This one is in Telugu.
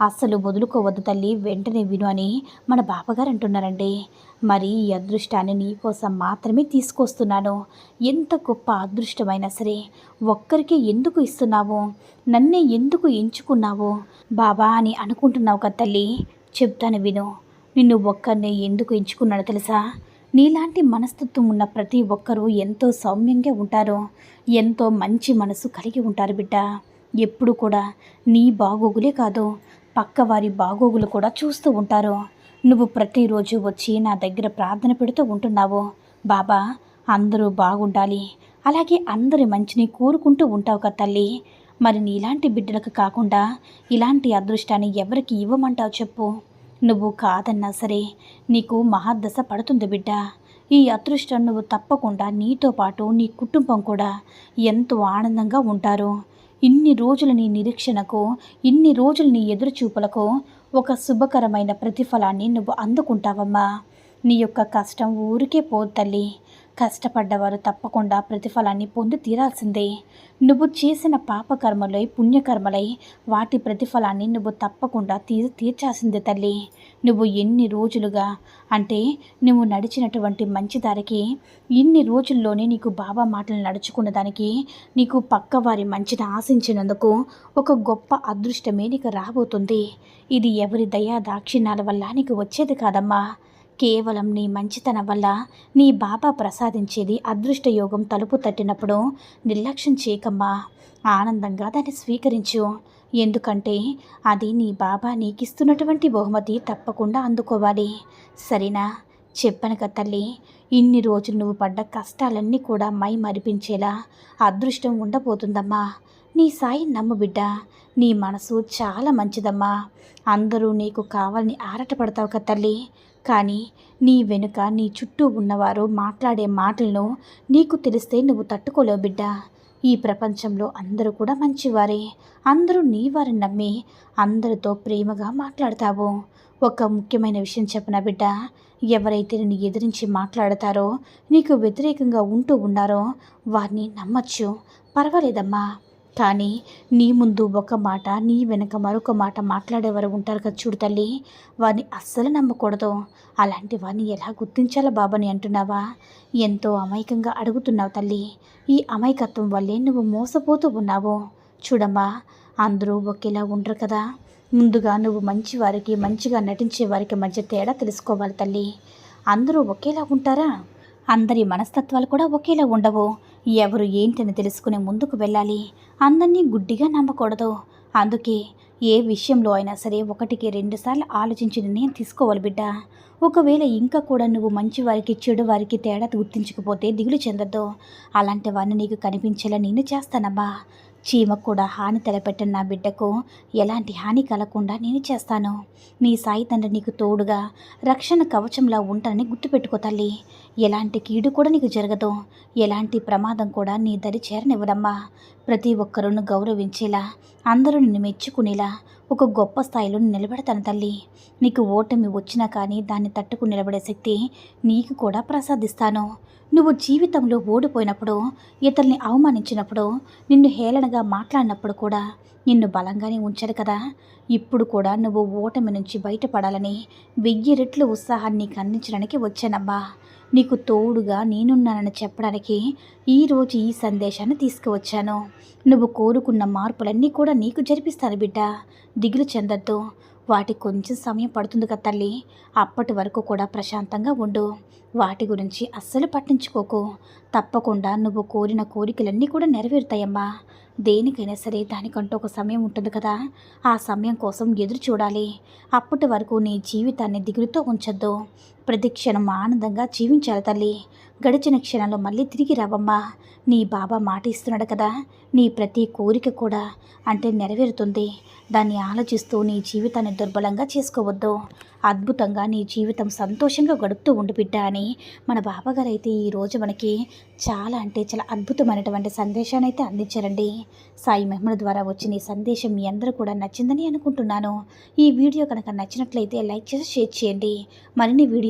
అస్సలు వదులుకోవద్దు తల్లి వెంటనే విను అని మన బాబాగారు అంటున్నారండి. మరి ఈ అదృష్టాన్ని నీకోసం మాత్రమే తీసుకొస్తున్నాను. ఎంత గొప్ప అదృష్టమైనా సరే ఒక్కరికి ఎందుకు ఇస్తున్నావు? నన్నే ఎందుకు ఎంచుకున్నావు? బాబా అని అనుకుంటున్నావు కదా తల్లి చెప్తాను విను. నిన్ను ఒక్కరినే ఎందుకు ఎంచుకున్నాడో తెలుసా? నీలాంటి మనస్తత్వం ఉన్న ప్రతి ఒక్కరూ ఎంతో సౌమ్యంగా ఉంటారు. ఎంతో మంచి మనసు కలిగి ఉంటారు బిడ్డ. ఎప్పుడు కూడా నీ బాగోగులే కాదు. పక్కవారి బాగోగులు కూడా చూస్తూ ఉంటారు. నువ్వు ప్రతిరోజు వచ్చి నా దగ్గర ప్రార్థన పెడుతూ ఉంటున్నావు. బాబా అందరూ బాగుండాలి. అలాగే అందరి మంచిని కోరుకుంటూ ఉంటావు కదా తల్లి. మరి నీలాంటి బిడ్డలకు కాకుండా ఇలాంటి అదృష్టాన్ని ఎవరికి ఇవ్వమంటావు చెప్పు. నువ్వు కాదన్నా సరే నీకు మహాదశ పడుతుంది బిడ్డ. ఈ అదృష్టం నువ్వు తప్పకుండా నీతో పాటు నీ కుటుంబం కూడా ఎంతో ఆనందంగా ఉంటారు. ఇన్ని రోజుల నీ నిరీక్షణకు ఇన్ని రోజులు నీ ఎదురుచూపులకు ఒక శుభకరమైన ప్రతిఫలాన్ని నువ్వు అందుకుంటావమ్మా. నీ యొక్క కష్టం ఊరికే పోదు తల్లి. కష్టపడ్డవారు తప్పకుండా ప్రతిఫలాన్ని పొంది తీరాల్సిందే. నువ్వు చేసిన పాపకర్మలై పుణ్యకర్మలై వాటి ప్రతిఫలాన్ని నువ్వు తప్పకుండా తీ తీర్చాల్సిందే తల్లి. నువ్వు ఎన్ని రోజులుగా అంటే నువ్వు నడిచినటువంటి మంచి దారికి ఇన్ని రోజుల్లోనే నీకు బాబా మాటలు నడుచుకున్న దానికి నీకు పక్కవారి మంచిని ఆశించినందుకు ఒక గొప్ప అదృష్టమే నీకు రాబోతుంది. ఇది ఎవరి దయా దాక్షిణ్యాల వల్ల నీకు వచ్చేది కాదమ్మా. కేవలం నీ మంచితనం వల్ల నీ బాబా ప్రసాదించేది అదృష్ట యోగం తలుపు తట్టినప్పుడు నిర్లక్ష్యం చేయకమ్మా. ఆనందంగా దాన్ని స్వీకరించు. ఎందుకంటే అది నీ బాబా నీకిస్తున్నటువంటి బహుమతి తప్పకుండా అందుకోవాలి. సరేనా? చెప్పను తల్లి ఇన్ని రోజులు నువ్వు పడ్డ కష్టాలన్నీ కూడా మై మరిపించేలా అదృష్టం ఉండబోతుందమ్మా. నీ సాయి నమ్ము బిడ్డ. నీ మనసు చాలా మంచిదమ్మా. అందరూ నీకు కావాలని ఆరాటపడతావు కదా తల్లి. కానీ నీ వెనుక నీ చుట్టూ ఉన్నవారు మాట్లాడే మాటలను నీకు తెలిస్తే నువ్వు తట్టుకోలేవు బిడ్డ. ఈ ప్రపంచంలో అందరూ కూడా మంచివారే. అందరూ నీ వారిని నమ్మి అందరితో ప్రేమగా మాట్లాడతావు. ఒక ముఖ్యమైన విషయం చెప్పిన బిడ్డ? ఎవరైతే నిన్ను ఎదిరించి మాట్లాడతారో నీకు వ్యతిరేకంగా ఉంటూ ఉన్నారో వారిని నమ్మచ్చు. పర్వాలేదమ్మా. కానీ నీ ముందు ఒక మాట నీ వెనక మరొక మాట మాట్లాడేవారు ఉంటారు కదా చూడు తల్లి. వారిని అస్సలు నమ్మకూడదు. అలాంటి వారిని ఎలా గుర్తించాలో బాబాని అంటున్నావా? ఎంతో అమాయకంగా అడుగుతున్నావు తల్లి. ఈ అమాయకత్వం వల్లే నువ్వు మోసపోతూ ఉన్నావు. చూడమ్మా అందరూ ఒకేలా ఉండరు కదా. ముందుగా నువ్వు మంచి వారికి మంచిగా నటించే వారికి మధ్య తేడా తెలుసుకోవాలి తల్లి. అందరూ ఒకేలా ఉంటారా? అందరి మనస్తత్వాలు కూడా ఒకేలా ఉండవు. ఎవరు ఏంటని తెలుసుకుని ముందుకు వెళ్ళాలి. అందరినీ గుడ్డిగా నమ్మకూడదు. అందుకే ఏ విషయంలో అయినా సరే ఒకటికి రెండుసార్లు ఆలోచించి నిర్ణయం తీసుకోవాలి బిడ్డ. ఒకవేళ ఇంకా కూడా నువ్వు మంచి వారికి చెడు వారికి తేడా గుర్తించకపోతే దిగులు చెందద్దు. అలాంటి వారిని నీకు కనిపించేలా నేను చేస్తానమ్మా చీమ కూడా హాని తలపెట్టిన నా బిడ్డకు ఎలాంటి హాని కలగకుండా నేను చేస్తాను. నీ సాయి తండ్రి నీకు తోడుగా రక్షణ కవచంలా ఉంటానని గుర్తుపెట్టుకో తల్లి. ఎలాంటి కీడు కూడా నీకు జరగదు. ఎలాంటి ప్రమాదం కూడా నీ దరి చేరనివ్వడమ్మా ప్రతి ఒక్కరూ గౌరవించేలా అందరూ నిన్ను మెచ్చుకునేలా ఒక గొప్ప స్థాయిలో నిలబెడతాను తల్లి. నీకు ఓటమి వచ్చినా కానీ దాన్ని తట్టుకు నిలబడే శక్తి నీకు కూడా ప్రసాదిస్తాను. నువ్వు జీవితంలో ఓడిపోయినప్పుడు ఇతరుల్ని అవమానించినప్పుడు నిన్ను హేళనగా మాట్లాడినప్పుడు కూడా నిన్ను బలంగానే ఉంచారు కదా. ఇప్పుడు కూడా నువ్వు ఓటమి నుంచి బయటపడాలని వెయ్యి రెట్లు ఉత్సాహాన్ని నీకు అందించడానికి వచ్చానమ్మా నీకు తోడుగా నేనున్నానని చెప్పడానికి ఈరోజు ఈ సందేశాన్ని తీసుకువచ్చాను. నువ్వు కోరుకున్న మార్పులన్నీ కూడా నీకు జరిపిస్తాను బిడ్డ. దిగులు చెందద్దు. వాటి కొంచెం సమయం పడుతుంది కదా తల్లి. అప్పటి వరకు కూడా ప్రశాంతంగా ఉండు. వాటి గురించి అస్సలు పట్టించుకోకు. తప్పకుండా నువ్వు కోరిన కోరికలన్నీ కూడా నెరవేరుతాయమ్మా. దేనికైనా సరే దానికంటూ ఒక సమయం ఉంటుంది కదా. ఆ సమయం కోసం ఎదురు చూడాలి. అప్పటి వరకు నీ జీవితాన్ని దిగులుతో ఉంచొద్దు. ప్రతిక్షణం ఆనందంగా జీవించాలి తల్లి. గడిచిన క్షణంలో మళ్ళీ తిరిగి రావమ్మా. నీ బాబా మాట ఇస్తున్నాడు కదా. నీ ప్రతి కోరిక కూడా అంటే నెరవేరుతుంది. దాన్ని ఆలోచిస్తూ నీ జీవితాన్ని దుర్బలంగా చేసుకోవద్దు. అద్భుతంగా నీ జీవితం సంతోషంగా గడుపుతూ ఉండు బిడ్డ అని మన బాబాగారు అయితే ఈరోజు మనకి చాలా అంటే చాలా అద్భుతమైనటువంటి సందేశాన్ని అయితే అందించారండి. సాయి మహిమల ద్వారా వచ్చిన ఈ సందేశం మీ అందరూ కూడా నచ్చిందని అనుకుంటున్నాను. ఈ వీడియో కనుక నచ్చినట్లయితే లైక్ చేసి షేర్ చేయండి. మరిన్ని వీడియో